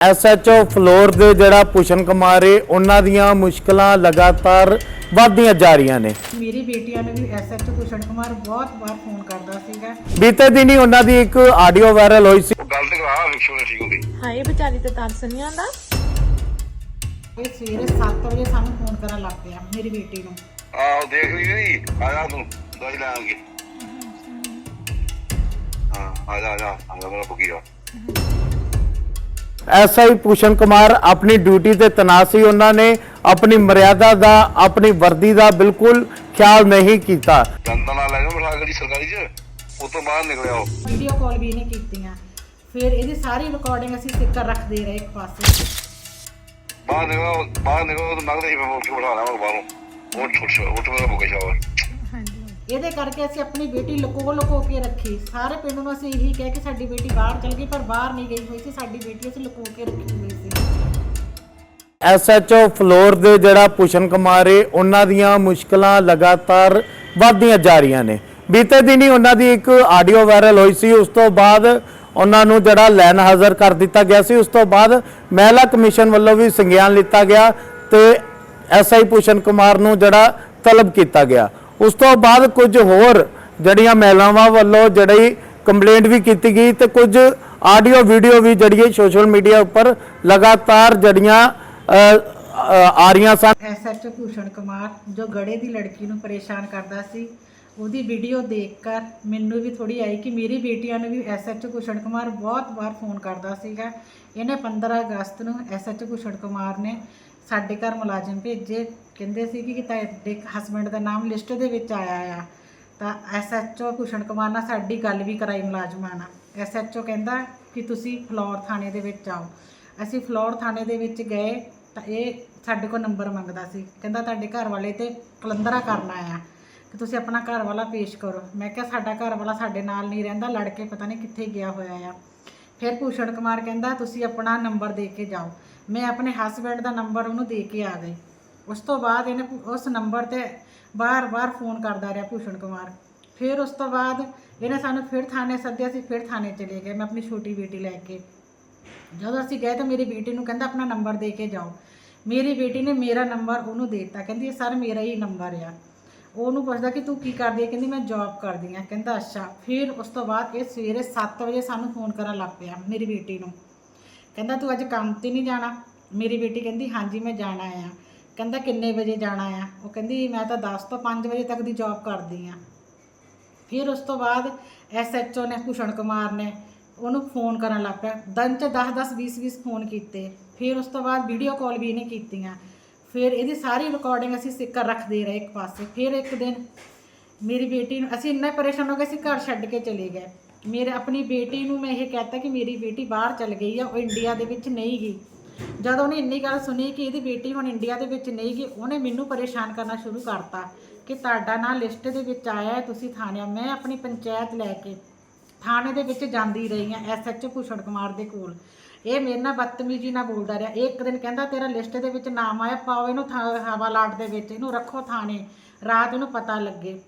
SHO floor ਦੇ ਜਿਹੜਾ ਪੁਸ਼ਨ ਕੁਮਾਰ ਏ ਉਹਨਾਂ ਦੀਆਂ ਮੁਸ਼ਕਲਾਂ ਲਗਾਤਾਰ ਵਧਦੀਆਂ ਜਾ ਰਹੀਆਂ ਨੇ। ਮੇਰੀ ਬੇਟੀਆਂ ਨੂੰ ਵੀ ਐਸਐਚ ਭੂਸ਼ਣ ਕੁਮਾਰ ਬਹੁਤ ਵਾਰ ਫੋਨ ਕਰਦਾ ਸੀਗਾ। ਬੀਤੇ ਦਿਨੀ ਉਹਨਾਂ ਦੀ ਇੱਕ ਆਡੀਓ ਵਾਇਰਲ ਹੋਈ ਸੀ। ਗੱਲ ਤੇ ਕਰਾ ਵਿਕਸ਼ੋ ਨੇ ਠੀਕ ਹੁੰਦੀ ਹਾਏ ਵਿਚਾਰੀ ਤੇ ਤਰਸ ਨਹੀਂ ਆਉਂਦਾ ਇਹ ਸਵੇਰੇ 7 ਵਜੇ ਸਾਨੂੰ ਫੋਨ ਕਰਨ ਲੱਗ ਪਿਆ ਮੇਰੀ ਬੇਟੀ ਨੂੰ। ਆਹ ਦੇਖ ਲਈ ਨਹੀਂ ਆ ਜਾ ਤੂੰ ਦਵਾਈ ਲੈ ਆਣਗੇ ਹਾਂ ਆ ਜਾ ਆ ਜਾ ਆ ਜਾ ਮੇਰਾ ਬੁਕੀ ਆ। ਐਸਆਈ ਪੁਸ਼ਨ ਕੁਮਾਰ ਆਪਣੀ ਡਿਊਟੀ ਤੇ ਤੈਨਾਤ ਸੀ। ਉਹਨਾਂ ਨੇ ਆਪਣੀ ਮਰਿਆਦਾ ਦਾ ਆਪਣੀ ਵਰਦੀ ਦਾ ਬਿਲਕੁਲ ਖਿਆਲ ਨਹੀਂ ਕੀਤਾ। ਜਨਤਾ ਨਾਲ ਲੈ ਬਿਠਾ ਗੱਡੀ ਸਰਕਾਰੀ ਚ ਉਹ ਤੋਂ ਬਾਹਰ ਨਿਕਲਿਆ ਉਹ। ਵੀਡੀਓ ਕਾਲ ਵੀ ਇਹਨੇ ਕੀਤੀਆਂ। ਫਿਰ ਇਹਦੀ ਸਾਰੀ ਰਿਕਾਰਡਿੰਗ ਅਸੀਂ ਸਿੱਕਰ ਰੱਖਦੇ ਰਹੇ ਇੱਕ ਪਾਸੇ। ਬਾਹਰ ਨਿਕਲਿਆ ਬਾਹਰ ਨਿਕਲਿਆ ਉਹ ਨਗਦੇ ਹੀ ਮੈਂ ਉੱਠ ਕੇ ਬਿਠਾ ਲਿਆ ਬਾਹਰੋਂ। ਉਹ ਛੁੱਟ ਛੁੱਟ ਮੇਰਾ ਬੁਕੇ ਸ਼ਾਵਰ ਇਹਦੇ ਕਰਕੇ ਅਸੀਂ ਆਪਣੀ ਬੇਟੀ ਲੁਕੋ ਲੁਕੋ ਕੇ ਰੱਖੀ। ਸਾਰੇ ਪਿੰਡ ਨੂੰ ਅਸੀਂ ਇਹੀ ਕਹਿ ਕੇ ਸਾਡੀ ਬੇਟੀ ਬਾਹਰ ਚਲ ਗਈ, ਪਰ ਬਾਹਰ ਨਹੀਂ ਗਈ ਹੋਈ ਸੀ। ਸਾਡੀ ਬੇਟੀ ਅਸੀਂ ਲੁਕੋ ਕੇ ਰੱਖੀ ਹੋਈ ਸੀ। ਐਸਐਚਓ ਫਲੋਰ ਦੇ ਜਿਹੜਾ ਪੁਸ਼ਨ ਕੁਮਾਰ ਏ, ਉਹਨਾਂ ਦੀਆਂ ਮੁਸ਼ਕਲਾਂ ਲਗਾਤਾਰ ਵਧਦੀਆਂ ਜਾ ਰਹੀਆਂ ਨੇ। ਬੀਤੇ ਦਿਨੀ ਉਹਨਾਂ ਦੀ ਇੱਕ ਆਡੀਓ ਵਾਇਰਲ ਹੋਈ ਸੀ। ਉਸ ਤੋਂ ਬਾਅਦ ਉਹਨਾਂ ਨੂੰ ਜਿਹੜਾ ਲੈਣ ਹਾਜ਼ਰ ਕਰ ਦਿੱਤਾ ਗਿਆ ਸੀ। ਉਸ ਤੋਂ ਬਾਅਦ ਮਹਿਲਾ ਕਮਿਸ਼ਨ ਵੱਲੋਂ ਵੀ ਸੰਗਿਆਨ ਲਿੱਤਾ ਗਿਆ ਤੇ ਐਸਆਈ ਪੁਸ਼ਨ ਕੁਮਾਰ ਨੂੰ ਜਿਹੜਾ ਤਲਬ ਕੀਤਾ ਗਿਆ। ਉਸ ਤੋਂ ਬਾਅਦ ਕੁਝ ਹੋਰ ਜਿਹੜੀਆਂ ਮਹਿਲਾਵਾਂ ਵੱਲੋਂ ਜਿਹੜੀ ਕੰਪਲੇਂਟ ਵੀ ਕੀਤੀ ਗਈ ਤੇ ਕੁਝ ਆਡੀਓ ਵੀਡੀਓ ਵੀ ਜਿਹੜੀ ਸੋਸ਼ਲ ਮੀਡੀਆ ਉੱਪਰ ਲਗਾਤਾਰ ਜਿਹੜੀਆਂ ਆ ਰਹੀਆਂ ਸਨ। ਐਸਐਚ ਭੂਸ਼ਣ ਕੁਮਾਰ, ਜੋ ਗੜੇ ਦੀ ਲੜਕੀ ਨੂੰ ਪਰੇਸ਼ਾਨ ਕਰਦਾ ਸੀ, ਉਹਦੀ ਵੀਡੀਓ ਦੇਖ ਕਰ ਮੈਨੂੰ ਵੀ ਥੋੜੀ ਆਈ ਕਿ ਮੇਰੀ ਬੇਟੀਆਂ ਨੂੰ ਵੀ ਐਸਐਚ ਭੂਸ਼ਣ ਕੁਮਾਰ ਬਹੁਤ ਵਾਰ ਫੋਨ ਕਰਦਾ ਸੀਗਾ। ਇਹਨੇ 15 ਅਗਸਤ ਨੂੰ ਐਸਐਚ ਭੂਸ਼ਣ ਕੁਮਾਰ ਨੇ ਸਾਡੇ ਘਰ ਮੁਲਾਜ਼ਮ ਭੇਜੇ, ਕਹਿੰਦੇ ਸੀ ਕਿ ਤੁਹਾਡੇ ਹਸਬੰਡ ਦਾ ਨਾਮ ਲਿਸਟ ਦੇ ਵਿੱਚ ਆਇਆ ਆ। ਤਾਂ ਐਸਐਚਓ ਭੂਸ਼ਣ ਕੁਮਾਰ ਨਾਲ ਸਾਡੀ ਗੱਲ ਵੀ ਕਰਾਈ ਮੁਲਾਜ਼ਮਾਂ ਨਾਲ। ਐਸਐਚਓ ਕਹਿੰਦਾ ਕਿ ਤੁਸੀਂ ਫਲੋਰ ਥਾਣੇ ਦੇ ਵਿੱਚ ਆਓ। ਅਸੀਂ ਫਲੋਰ ਥਾਣੇ ਦੇ ਵਿੱਚ ਗਏ ਤਾਂ ਇਹ ਸਾਡੇ ਕੋਲ ਨੰਬਰ ਮੰਗਦਾ ਸੀ। ਕਹਿੰਦਾ ਤੁਹਾਡੇ ਘਰ ਵਾਲੇ ਤੇ ਕਲੰਦਰਾ ਕਰਨਾ ਆ ਕਿ ਤੁਸੀਂ ਆਪਣਾ ਘਰ ਵਾਲਾ ਪੇਸ਼ ਕਰੋ। ਮੈਂ ਕਿਹਾ ਸਾਡਾ ਘਰ ਵਾਲਾ ਸਾਡੇ ਨਾਲ ਨਹੀਂ ਰਹਿੰਦਾ ਲੜ ਕੇ ਪਤਾ ਨਹੀਂ ਕਿੱਥੇ ਗਿਆ ਹੋਇਆ ਆ। ਫਿਰ ਭੂਸ਼ਣ ਕੁਮਾਰ ਕਹਿੰਦਾ, ਤੁਸੀਂ ਆਪਣਾ ਨੰਬਰ ਦੇ ਕੇ ਜਾਓ। ਮੈਂ ਆਪਣੇ ਹਸਬੰਡ ਦਾ ਨੰਬਰ ਉਹਨੂੰ ਦੇ ਕੇ ਆ ਗਈ। ਉਸ ਤੋਂ ਬਾਅਦ ਇਹਨੇ ਉਸ ਨੰਬਰ ਤੇ ਬਾਰ-ਬਾਰ ਫੋਨ ਕਰਦਾ ਰਿਹਾ ਭੂਸ਼ਣ ਕੁਮਾਰ। ਫਿਰ ਉਸ ਤੋਂ ਬਾਅਦ ਇਹਨੇ ਸਾਨੂੰ ਫਿਰ ਥਾਣੇ ਸੱਦਿਆ ਸੀ, ਫਿਰ ਥਾਣੇ ਚਲੇ ਗਏ। ਮੈਂ ਆਪਣੀ ਛੋਟੀ ਬੇਟੀ ਲੈ ਕੇ। ਜਦੋਂ ਅਸੀਂ ਗਏ ਤਾਂ ਮੇਰੀ ਬੇਟੀ ਨੂੰ ਕਹਿੰਦਾ, ਆਪਣਾ ਨੰਬਰ ਦੇ ਕੇ ਜਾਓ। ਮੇਰੀ ਬੇਟੀ ਨੇ ਮੇਰਾ ਨੰਬਰ ਉਹਨੂੰ ਦੇ ਦਿੱਤਾ। ਕਹਿੰਦੀ ਸਰ ਮੇਰਾ ਹੀ ਨੰਬਰ ਆ। ਉਹਨੂੰ ਪੁੱਛਦਾ ਕਿ ਤੂੰ ਕੀ ਕਰਦੀ ਹੈ? ਕਹਿੰਦੀ, ਮੈਂ ਜੌਬ ਕਰਦੀ ਆ ਕਹਿੰਦਾ, ਅੱਛਾ। ਫਿਰ ਉਸ ਤੋਂ ਬਾਅਦ ਇਹ ਸਵੇਰੇ 7 ਵਜੇ ਸਾਨੂੰ ਫੋਨ ਕਰਨ ਲੱਗ ਪਿਆ ਮੇਰੀ ਬੇਟੀ ਨੂੰ। ਕਹਿੰਦਾ, ਤੂੰ ਅੱਜ ਕੰਮ ਤੇ ਨਹੀਂ ਜਾਣਾ? ਮੇਰੀ ਬੇਟੀ ਕਹਿੰਦੀ, ਹਾਂਜੀ, ਮੈਂ ਜਾਣਾ ਆ। ਕਹਿੰਦਾ, ਕਿੰਨੇ ਵਜੇ ਜਾਣਾ ਆ? ਉਹ ਕਹਿੰਦੀ, ਮੈਂ ਤਾਂ 10 ਤੋਂ 5 ਵਜੇ ਤੱਕ ਦੀ ਜੌਬ ਕਰਦੀ ਆ। ਫਿਰ ਉਸ ਤੋਂ ਬਾਅਦ ਐਸਐਚਓ ਨੇ, ਭੂਸ਼ਣ ਕੁਮਾਰ ਨੇ ਉਹਨੂੰ ਫੋਨ ਕਰਨ ਲੱਗ ਪਿਆ। ਦਿਨ ਚ 10 10 20 20 ਫੋਨ ਕੀਤੇ। ਫਿਰ ਉਸ ਤੋਂ ਬਾਅਦ ਵੀਡੀਓ ਕਾਲ ਵੀ ਇਹਨੇ ਕੀਤੀਆਂ। ਫਿਰ ਇਹਦੀ ਸਾਰੀ ਰਿਕਾਰਡਿੰਗ ਅਸੀਂ ਸਿੱਕਰ ਰੱਖਦੇ ਰਹੇ ਇੱਕ ਪਾਸੇ। ਫਿਰ ਇੱਕ ਦਿਨ ਮੇਰੀ ਬੇਟੀ ਨੂੰ ਅਸੀਂ ਇੰਨਾ ਪਰੇਸ਼ਾਨ ਹੋ ਗਏ, ਅਸੀਂ ਘਰ ਛੱਡ ਕੇ ਚਲੇ ਗਏ। ਮੇਰੇ ਆਪਣੀ ਬੇਟੀ ਨੂੰ ਮੈਂ ਇਹ ਕਹਤਾ ਕਿ ਮੇਰੀ ਬੇਟੀ ਬਾਹਰ ਚਲ ਗਈ ਆ, ਉਹ ਇੰਡੀਆ ਦੇ ਵਿੱਚ ਨਹੀਂ ਗਈ। ਜਦੋਂ ਉਹਨੇ ਇੰਨੀ ਗੱਲ ਸੁਣੀ ਕਿ ਇਹਦੀ ਬੇਟੀ ਹੁਣ ਇੰਡੀਆ ਦੇ ਵਿੱਚ ਨਹੀਂ ਗਈ, ਉਹਨੇ ਮੈਨੂੰ ਪਰੇਸ਼ਾਨ ਕਰਨਾ ਸ਼ੁਰੂ ਕਰਤਾ ਕਿ ਤੁਹਾਡਾ ਨਾਂ ਲਿਸਟ ਦੇ ਵਿੱਚ ਆਇਆ ਹੈ, ਤੁਸੀਂ ਥਾਣੇ ਮੈਂ ਆਪਣੀ ਪੰਚਾਇਤ ਲੈ ਕੇ ਥਾਣੇ ਦੇ ਵਿੱਚ ਜਾਂਦੀ ਰਹੀ ਆ ਐਸਐਚਓ ਭੂਸ਼ਣ ਕੁਮਾਰ ਦੇ ਕੋਲ। ਇਹ ਮੇਰੇ ਨਾਲ ਬਦਤਮੀਜ਼ੀ ਨਾਲ ਬੋਲਦਾ ਰਿਹਾ। ਇਹ ਇੱਕ ਦਿਨ ਕਹਿੰਦਾ, ਤੇਰਾ ਲਿਸਟ ਦੇ ਵਿੱਚ ਨਾਮ ਆਇਆ, ਪਾਓ ਇਹਨੂੰ ਹਵਾ ਲਾਟ ਦੇ ਵਿੱਚ, ਇਹਨੂੰ ਰੱਖੋ ਥਾਣੇ, ਰਾਤ ਇਹਨੂੰ ਪਤਾ ਲੱਗੇ।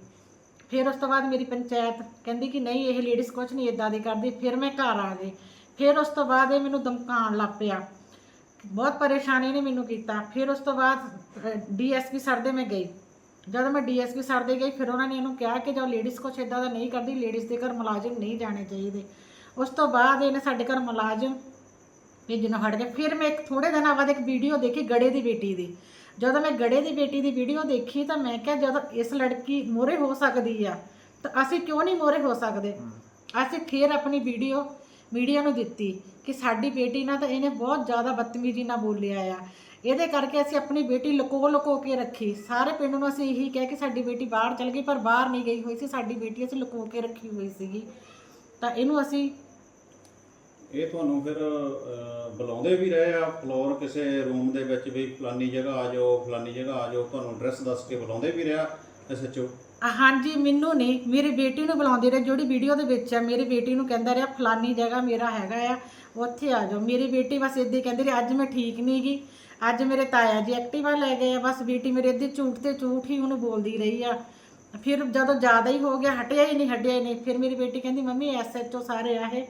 ਫਿਰ ਉਸ ਤੋਂ ਬਾਅਦ ਮੇਰੀ ਪੰਚਾਇਤ ਕਹਿੰਦੀ ਕਿ ਨਹੀਂ, ਇਹ ਲੇਡੀਜ਼ ਕੁਝ ਨਹੀਂ ਇਦਾਂ ਦੀ ਕਰਦੀ, ਫਿਰ ਮੈਂ ਘਰ ਆ ਗਈ। ਫਿਰ ਉਸ ਤੋਂ ਬਾਅਦ ਇਹ ਮੈਨੂੰ ਧਮਕਾਉਣ ਲੱਗ ਪਿਆ। ਬਹੁਤ ਪਰੇਸ਼ਾਨੀ ਨੇ ਮੈਨੂੰ ਕੀਤਾ। ਫਿਰ ਉਸ ਤੋਂ ਬਾਅਦ ਡੀਐਸਪੀ ਸਰ ਦੇ ਮੈਂ ਗਈ। ਜਦੋਂ ਮੈਂ ਡੀਐਸਪੀ ਸਰ ਦੇ ਗਈ, ਫਿਰ ਉਹਨਾਂ ਨੇ ਇਹਨੂੰ ਕਿਹਾ ਕਿ ਜੋ ਲੇਡੀਜ਼ ਕੁਛ ਇਦਾਂ ਦਾ ਨਹੀਂ ਕਰਦੀ ਲੇਡੀਜ਼ ਦੇ ਘਰ ਮੁਲਾਜ਼ਮ ਨਹੀਂ ਜਾਣੇ ਚਾਹੀਦੇ। ਉਸ ਤੋਂ ਬਾਅਦ ਇਹਨੇ ਸਾਡੇ ਘਰ ਮੁਲਾਜ਼ਮ ਭੇਜਣੋਂ ਹਟ ਗਿਆ। ਫਿਰ ਮੈਂ ਇੱਕ ਥੋੜੇ ਦਿਨਾਂ ਬਾਅਦ ਇੱਕ ਵੀਡੀਓ ਦੇਖੀ ਗੜੇ ਦੀ ਬੇਟੀ ਦੀ। ਜਦੋਂ ਮੈਂ ਗੜੇ ਦੀ ਬੇਟੀ ਦੀ ਵੀਡੀਓ ਦੇਖੀ ਤਾਂ ਮੈਂ ਕਿਹਾ ਜਦੋਂ ਇਸ ਲੜਕੀ ਮੋਰੇ ਹੋ ਸਕਦੀ ਆ ਤਾਂ ਅਸੀਂ ਕਿਉਂ ਨਹੀਂ ਮੋਰੇ ਹੋ ਸਕਦੇ? ਅਸੀਂ ਫਿਰ ਆਪਣੀ ਵੀਡੀਓ ਮੀਡੀਆ ਨੂੰ ਦਿੱਤੀ ਕਿ ਸਾਡੀ ਬੇਟੀ ਨਾਲ ਤਾਂ ਇਹਨੇ ਬਹੁਤ ਜ਼ਿਆਦਾ ਬਦਤਮੀਜ਼ੀ ਨਾਲ ਬੋਲਿਆ ਆ। ਇਹਦੇ ਕਰਕੇ ਅਸੀਂ ਆਪਣੀ ਬੇਟੀ ਲੁਕੋ ਲੁਕੋ ਕੇ ਰੱਖੀ। ਸਾਰੇ ਪਿੰਡ ਨੂੰ ਅਸੀਂ ਇਹੀ ਕਹਿ ਕਿ ਸਾਡੀ ਬੇਟੀ ਬਾਹਰ ਚਲ ਗਈ ਪਰ ਬਾਹਰ ਨਹੀਂ ਗਈ ਹੋਈ ਸੀ। ਸਾਡੀ ਬੇਟੀ ਅਸੀਂ ਲੁਕੋ ਕੇ ਰੱਖੀ ਹੋਈ ਸੀਗੀ। ਤਾਂ ਇਹਨੂੰ ਅਸੀਂ ਇਹ ਤੁਹਾਨੂੰ ਫਿਰ ਬੁਲਾਉਂਦੇ ਵੀ ਰਹੇ ਆ ਫਲੋਰ ਕਿਸੇ ਰੂਮ ਦੇ ਵਿੱਚ ਵੀ ਫਲਾਨੀ ਜਗ੍ਹਾ ਆ ਜਾਓ, ਫਲਾਨੀ ਜਗ੍ਹਾ ਆ ਜਾਓ, ਤੁਹਾਨੂੰ ਐਡਰੈਸ ਦੱਸ ਕੇ ਬੁਲਾਉਂਦੇ ਵੀ ਰਿਹਾ ਐਸਐਚਓ ਹਾਂਜੀ, ਮੈਨੂੰ ਨਹੀਂ, ਮੇਰੀ ਬੇਟੀ ਨੂੰ ਬੁਲਾਉਂਦੇ ਰਹੇ, ਜਿਹੜੀ ਵੀਡੀਓ ਦੇ ਵਿੱਚ ਆ, ਮੇਰੀ ਬੇਟੀ ਨੂੰ ਕਹਿੰਦਾ ਰਿਹਾ, ਫਲਾਨੀ ਜਗ੍ਹਾ ਮੇਰਾ ਹੈਗਾ ਆ, ਉੱਥੇ ਆ ਜਾਓ। ਮੇਰੀ ਬੇਟੀ ਬਸ ਇੱਦਾਂ ਕਹਿੰਦੀ ਰਹੀ, ਅੱਜ ਮੈਂ ਠੀਕ ਨਹੀਂ ਗਈ ਅੱਜ ਮੇਰੇ ਤਾਇਆ ਜੀ ਐਕਟਿਵਾ ਲੈ ਗਏ ਆ, ਬਸ ਬੇਟੀ ਮੇਰੇ ਇੱਦੀ ਝੂਠ ਤੇ ਝੂਠ ਹੀ ਉਹਨੂੰ ਬੋਲਦੀ ਰਹੀ ਆ। ਫਿਰ ਜਦੋਂ ਜ਼ਿਆਦਾ ਹੀ ਹੋ ਗਿਆ, ਹਟਿਆ ਹੀ ਨਹੀਂ, ਹਟਿਆ ਹੀ ਨਹੀਂ, ਫਿਰ ਮੇਰੀ ਬੇਟੀ ਕਹਿੰਦੀ, ਮੰਮੀ ਐਸਐਚਓ ਸਾਰੇ ਆ ਇਹ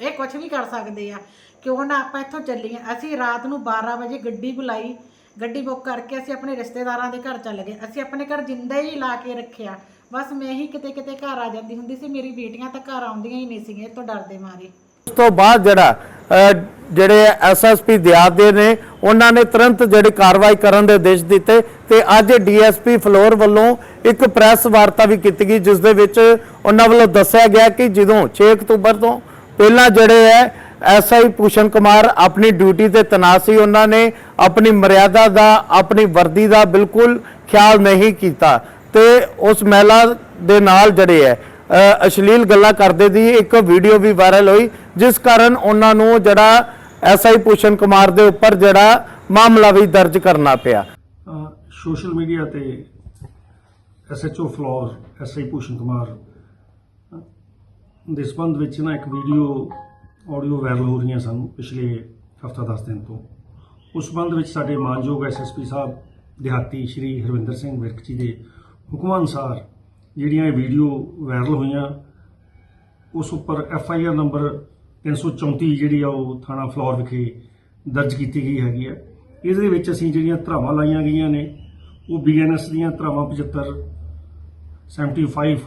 ਇਹ ਕੁਝ ਵੀ ਕਰ ਸਕਦੇ ਆ। ਕਿਉਂ ਨਾ ਆਪਾਂ ਇੱਥੋਂ ਚੱਲੀਏ? ਅਸੀਂ ਰਾਤ ਨੂੰ 12 ਵਜੇ ਗੱਡੀ ਬੁਲਾਈ, ਗੱਡੀ ਬੁੱਕ ਕਰਕੇ ਅਸੀਂ ਆਪਣੇ ਰਿਸ਼ਤੇਦਾਰਾਂ ਦੇ ਘਰ ਚੱਲ ਗਏ। ਅਸੀਂ ਆਪਣੇ ਘਰ ਜਿੰਦਾ ਹੀ ਲਾ ਕੇ ਰੱਖਿਆ। ਬਸ ਮੈਂ ਹੀ ਕਿਤੇ ਕਿਤੇ ਘਰ ਆ ਜਾਂਦੀ ਹੁੰਦੀ ਸੀ, ਮੇਰੀ ਬੇਟੀਆਂ ਤਾਂ ਘਰ ਆਉਂਦੀਆਂ ਹੀ ਨਹੀਂ ਸੀਗੀਆਂ ਇਹ ਤੋਂ ਡਰਦੇ ਮਾਰੇ। ਉਸ ਤੋਂ ਬਾਅਦ ਜਿਹੜਾ ਜਿਹੜੇ ਐਸਐਸਪੀ ਦਿਆਤ ਨੇ, ਉਹਨਾਂ ਨੇ ਤੁਰੰਤ ਜਿਹੜੀ ਕਾਰਵਾਈ ਕਰਨ ਦੇ ਆਦੇਸ਼ ਦਿੱਤੇ ਤੇ ਅੱਜ ਡੀਐਸਪੀ ਫਲੋਰ ਵੱਲੋਂ ਇੱਕ ਪ੍ਰੈਸ ਵਾਰਤਾ ਵੀ ਕੀਤੀ ਗਈ, ਜਿਸ ਦੇ ਵਿੱਚ ਉਹਨਾਂ ਵੱਲੋਂ ਦੱਸਿਆ ਗਿਆ ਕਿ ਜਦੋਂ 6 ਅਕਤੂਬਰ ਤੋਂ ਪਹਿਲਾਂ ਜਿਹੜੇ ਹੈ ਐਸਆਈ ਭੂਸ਼ਣ ਕੁਮਾਰ ਆਪਣੀ ਡਿਊਟੀ ਤੇ ਤੈਨਾਤ ਸੀ। ਉਹਨਾਂ ਨੇ ਆਪਣੀ ਮਰਿਆਦਾ ਦਾ, ਆਪਣੀ ਵਰਦੀ ਦਾ ਬਿਲਕੁਲ ਖਿਆਲ ਨਹੀਂ ਕੀਤਾ ਤੇ ਉਸ ਮਹਿਲਾ ਦੇ ਨਾਲ ਜਿਹੜੇ ਹੈ। ਅਸ਼ਲੀਲ ਗੱਲਾਂ ਕਰਦੇ ਦੀ ਇੱਕ ਵੀਡੀਓ ਵੀ ਵਾਇਰਲ ਹੋਈ, ਜਿਸ ਕਾਰਨ ਉਹਨਾਂ ਨੂੰ ਜਿਹੜਾ ਐਸਆਈ ਭੂਸ਼ਣ ਕੁਮਾਰ ਦੇ ਉੱਪਰ ਜਿਹੜਾ ਮਾਮਲਾ ਵੀ ਦਰਜ ਕਰਨਾ ਪਿਆ। ਸੋਸ਼ਲ ਮੀਡੀਆ ਤੇ ਐਸਐਚਓ ਫਲੋਰ ਐਸਆਈ ਭੂਸ਼ਣ ਕੁਮਾਰ ਦੇ ਸੰਬੰਧ ਵਿੱਚ ਨਾ ਇੱਕ ਵੀਡੀਓ ਆਡੀਓ ਵਾਇਰਲ ਹੋ ਰਹੀਆਂ ਸਨ ਪਿਛਲੇ ਹਫਤਾ 10 ਦਿਨ ਤੋਂ। ਉਸ ਸੰਬੰਧ ਵਿੱਚ ਸਾਡੇ ਮਾਨਯੋਗ ਐਸਐਸਪੀ ਸਾਹਿਬ, ਦਿਹਾਤੀ ਸ਼੍ਰੀ ਹਰਵਿੰਦਰ ਸਿੰਘ ਵਿਰਕ ਜੀ ਦੇ ਹੁਕਮਾਂ ਅਨੁਸਾਰ ਜਿਹੜੀਆਂ ਇਹ ਵੀਡੀਓ ਵਾਇਰਲ ਹੋਈਆਂ, ਉਸ ਉੱਪਰ ਐਫ ਆਈ ਆਰ ਨੰਬਰ 334 ਜਿਹੜੀ ਆ ਉਹ ਥਾਣਾ ਫਲੋਰ ਵਿਖੇ ਦਰਜ ਕੀਤੀ ਗਈ ਹੈਗੀ ਆ। ਇਹਦੇ ਵਿੱਚ ਅਸੀਂ ਜਿਹੜੀਆਂ ਧਰਾਵਾਂ ਲਾਈਆਂ ਗਈਆਂ ਨੇ, ਉਹ ਬੀਐਨਐਸ ਦੀਆਂ ਧਰਾਵਾਂ 75 75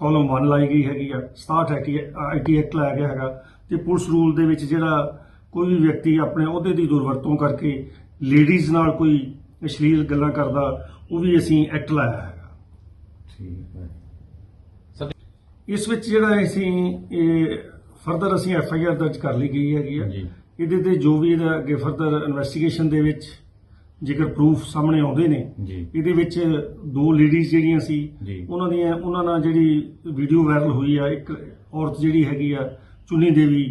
ਕਾਲਮ 1 ਲਾਈ ਗਈ ਹੈਗੀ ਆ 67 ਹੈ ਕਿ ਆਈਟੀ ਐਕਟ ਲਾਇਆ ਗਿਆ ਹੈਗਾ। ਤੇ ਪੁਲਿਸ ਰੂਲ ਦੇ ਵਿੱਚ ਜਿਹੜਾ ਕੋਈ ਵੀ ਵਿਅਕਤੀ ਆਪਣੇ ਅਹੁਦੇ ਦੀ ਦੁਰਵਰਤੋਂ ਕਰਕੇ ਲੇਡੀਜ਼ ਨਾਲ ਕੋਈ ਅਸ਼ਲੀਲ ਗੱਲਾਂ ਕਰਦਾ ਉਹ ਵੀ ਅਸੀਂ ਐਕਟ ਲਾਇਆ ਹੈਗਾ। ਇਸ ਵਿੱਚ ਜਿਹੜਾ ਅਸੀਂ ਇਹ ਫਰਦਰ ਅਸੀਂ ਐਫ ਆਈ ਆਰ ਦਰਜ ਕਰ ਲਈ ਗਈ ਹੈਗੀ ਆ। ਇਹਦੇ ਤੇ ਜੋ ਵੀ ਇਹਦਾ ਅੱਗੇ ਫਰਦਰ ਇਨਵੈਸਟੀਗੇਸ਼ਨ ਦੇ ਵਿੱਚ ਜੇਕਰ ਪ੍ਰੂਫ ਸਾਹਮਣੇ ਆਉਂਦੇ ਨੇ ਜੀ। ਇਹਦੇ ਵਿੱਚ ਦੋ ਲੇਡੀਜ਼ ਜਿਹੜੀਆਂ ਸੀ ਜੀ। ਉਹਨਾਂ ਦੀਆਂ ਉਹਨਾਂ ਨਾਲ ਜਿਹੜੀ ਵੀਡੀਓ ਵਾਇਰਲ ਹੋਈ ਆ ਇੱਕ ਔਰਤ ਜਿਹੜੀ ਹੈਗੀ ਆ ਚੁੰਨੀ ਦੇਵੀ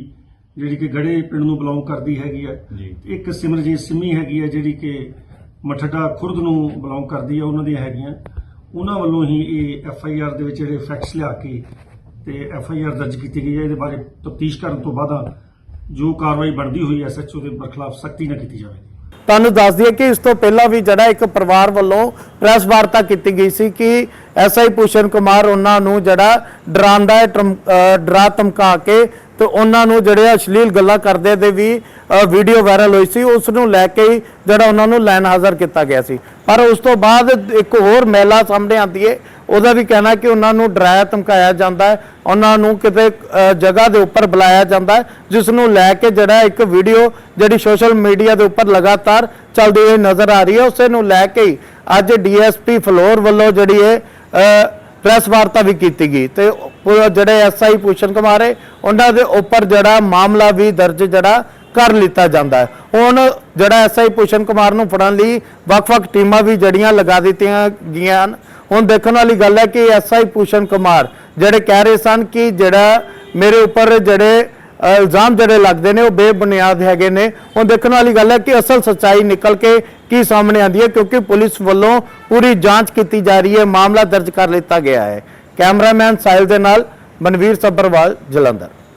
ਜਿਹੜੀ ਕਿ ਗੜੇ ਪਿੰਡ ਨੂੰ ਬਿਲੋਂਗ ਕਰਦੀ ਹੈਗੀ ਆ। ਜੀ। ਇੱਕ ਸਿਮਰਜੀਤ ਸਿੰਮੀ ਹੈਗੀ ਆ ਜਿਹੜੀ ਕਿ ਮਠੜਾ ਖੁਰਦ ਨੂੰ ਬਿਲੋਂਗ ਕਰਦੀ ਆ ਉਹਨਾਂ ਦੀਆਂ ਹੈਗੀਆਂ। ਉਹਨਾਂ ਵੱਲੋਂ ਹੀ ਇਹ ਐਫ ਆਈ ਆਰ ਦੇ ਵਿੱਚ ਜਿਹੜੇ ਫੈਕਟਸ ਲਿਆ ਕੇ ਤੇ ਐਫ ਆਈ ਆਰ ਦਰਜ ਕੀਤੀ ਗਈ ਹੈ ਇਹਦੇ ਬਾਰੇ ਤਫਤੀਸ਼ ਕਰਨ ਤੋਂ ਬਾਅਦ ਜੋ ਕਾਰਵਾਈ ਬਣਦੀ ਹੋਈ ਐਸ ਐਚ ਓ ਦੇ ਬਰਖਲਾਫ ਸਖਤੀ ਨਾਲ ਕੀਤੀ ਜਾਵੇਗੀ। ਤੁਹਾਨੂੰ ਦੱਸ ਦਈਏ ਕਿ ਇਸ ਤੋਂ ਪਹਿਲਾਂ ਵੀ ਜਿਹੜਾ ਇੱਕ ਪਰਿਵਾਰ ਵੱਲੋਂ ਪ੍ਰੈਸ ਵਾਰਤਾ ਕੀਤੀ ਗਈ ਸੀ ਕਿ ਐਸਆਈ ਭੂਸ਼ਣ ਕੁਮਾਰ ਉਹਨਾਂ ਨੂੰ ਜਿਹੜਾ ਡਰਾਉਂਦਾ ਹੈ, ਟਰਮ- ਡਰਾ ਧਮਕਾ ਕੇ ਤੇ ਉਹਨਾਂ ਨੂੰ ਜਿਹੜੇ ਅਸ਼ਲੀਲ ਗੱਲਾਂ ਕਰਦੇ ਦੇ ਵੀ ਵੀਡੀਓ ਵਾਇਰਲ ਹੋਈ ਸੀ, ਉਸ ਨੂੰ ਲੈ ਕੇ ਹੀ ਜਿਹੜਾ ਉਹਨਾਂ ਨੂੰ ਲਾਈਨ ਹਾਜ਼ਰ ਕੀਤਾ ਗਿਆ ਸੀ। ਪਰ ਉਸ ਤੋਂ ਬਾਅਦ ਇੱਕ ਹੋਰ ਮਹਿਲਾ ਸਾਹਮਣੇ ਆਉਂਦੀ ਹੈ ਉਹਦਾ ਵੀ ਕਹਿਣਾ ਕਿ ਉਹਨਾਂ ਨੂੰ ਡਰਾਇਆ, ਧਮਕਾਇਆ ਜਾਂਦਾ ਹੈ, ਉਹਨਾਂ ਨੂੰ ਕਿਤੇ ਜਗ੍ਹਾ ਦੇ ਉੱਪਰ ਬੁਲਾਇਆ ਜਾਂਦਾ ਹੈ, ਜਿਸ ਨੂੰ ਲੈ ਕੇ ਜਿਹੜਾ ਇੱਕ ਵੀਡੀਓ ਜਿਹੜੀ ਸੋਸ਼ਲ ਮੀਡੀਆ ਦੇ ਉੱਪਰ ਲਗਾਤਾਰ ਚੱਲਦੀ ਹੋਈ ਨਜ਼ਰ ਆ ਰਹੀ ਹੈ, ਉਸੇ ਨੂੰ ਲੈ ਕੇ ਹੀ ਅੱਜ ਡੀਐਸਪੀ ਫਲੋਰ ਵੱਲੋਂ ਜਿਹੜੀ ਹੈ ਪ੍ਰੈਸ ਵਾਰਤਾ ਵੀ ਕੀਤੀ ਗਈ। ਤੇ ਉਹ ਜਿਹੜੇ ਐਸਆਈ ਭੂਸ਼ਣ ਕੁਮਾਰ ਹੈ, ਉਹਨਾਂ ਦੇ ਉੱਪਰ ਜਿਹੜਾ ਮਾਮਲਾ ਵੀ ਦਰਜ ਜਿਹੜਾ ਕਰ ਲਿੱਤਾ ਜਾਂਦਾ ਹੈ। ਹੁਣ ਜਿਹੜਾ ਐਸਆਈ ਭੂਸ਼ਣ ਕੁਮਾਰ ਨੂੰ ਫੜਨ ਲਈ ਵੱਖ-ਵੱਖ ਟੀਮਾਂ ਵੀ ਜੜੀਆਂ ਲਗਾ ਦਿੱਤੀਆਂ ਗਈਆਂ ਹਨ ਹੁਣ ਦੇਖਣ ਵਾਲੀ ਗੱਲ ਹੈ ਕਿ ਐਸਆਈ ਭੂਸ਼ਣ ਕੁਮਾਰ ਜਿਹੜੇ ਕਹਿ ਰਹੇ ਸਨ ਕਿ ਜਿਹੜਾ ਮੇਰੇ ਉੱਪਰ ਜਿਹੜੇ ਇਲਜ਼ਾਮ ਜਿਹੜੇ ਲੱਗਦੇ ਨੇ ਉਹ ਬੇਬੁਨਿਆਦ ਹੈਗੇ ਨੇ। ਹੁਣ ਦੇਖਣ ਵਾਲੀ ਗੱਲ ਹੈ ਕਿ ਅਸਲ ਸੱਚਾਈ ਨਿਕਲ ਕੇ ਕੀ ਸਾਹਮਣੇ ਆਉਂਦੀ ਹੈ, ਕਿਉਂਕਿ ਪੁਲਿਸ ਵੱਲੋਂ ਪੂਰੀ ਜਾਂਚ ਕੀਤੀ ਜਾ ਰਹੀ ਹੈ, ਮਾਮਲਾ ਦਰਜ ਕਰ ਲਿੱਤਾ ਗਿਆ ਹੈ। ਕੈਮਰਾਮੈਨ ਸਾਹਿਲ ਦੇ ਨਾਲ ਮਨਵੀਰ ਸੱਬਰਵਾਲ ਜਲੰਧਰ।